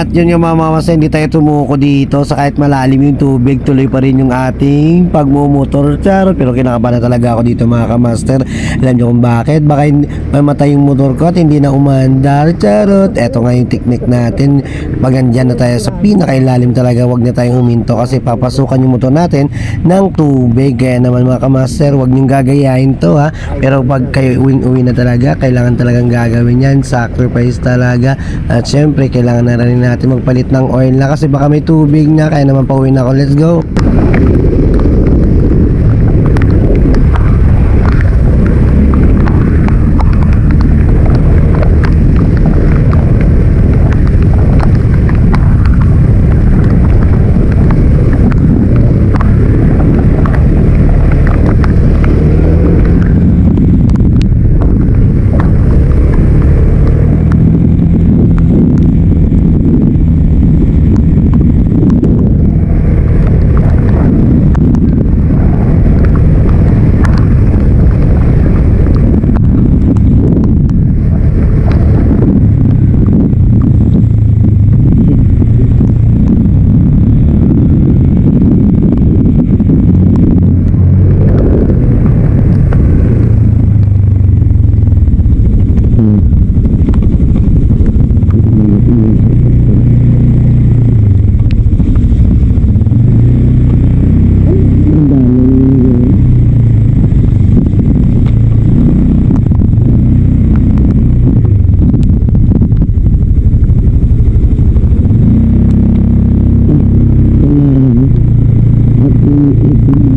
At yun yung mga mamasa, hindi tayo tumuko dito sa kahit malalim yung tubig, tuloy pa rin yung ating pagmumotor charot. Pero kinakabahan na talaga ako dito mga kamaster. Alam nyo kung bakit? Baka mamatay yung motor ko at hindi na umandar charot. Eto nga yung technique natin. Pag andyan na tayo sa pinakailalim talaga, wag na tayong huminto kasi papasukan yung motor natin ng tubig. Kaya naman mga kamaster, wag niyong gagayahin to ha. Pero pag kayo uwing-uwi na talaga, kailangan talagang gagawin yan. Sacrifice talaga. At syempre, kailangan na rin natin magpalit ng oil na kasi baka may tubig na. Kaya naman pauwi na ako. Let's go! Mm-hmm.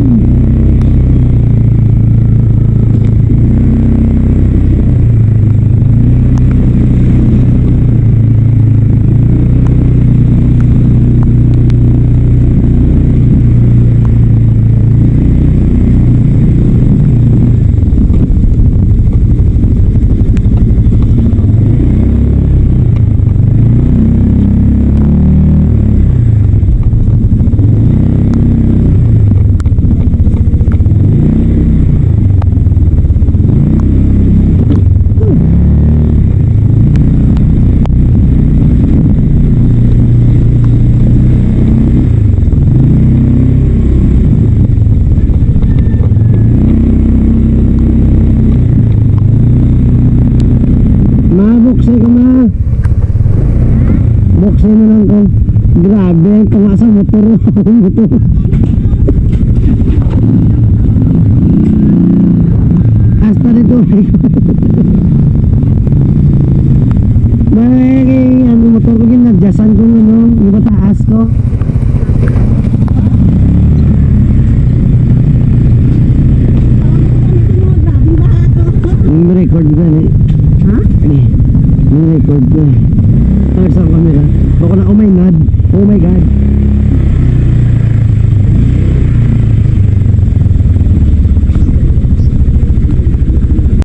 Buksay na lang ko. Grabe, kama sa motor. motor. Hasta dito. Dahil ano motor ko ginadyasan ko ano, yung mataas ko. Yung record ko eh. Ha? Yung record ko eh. Ako na, oh my god. Oh my god.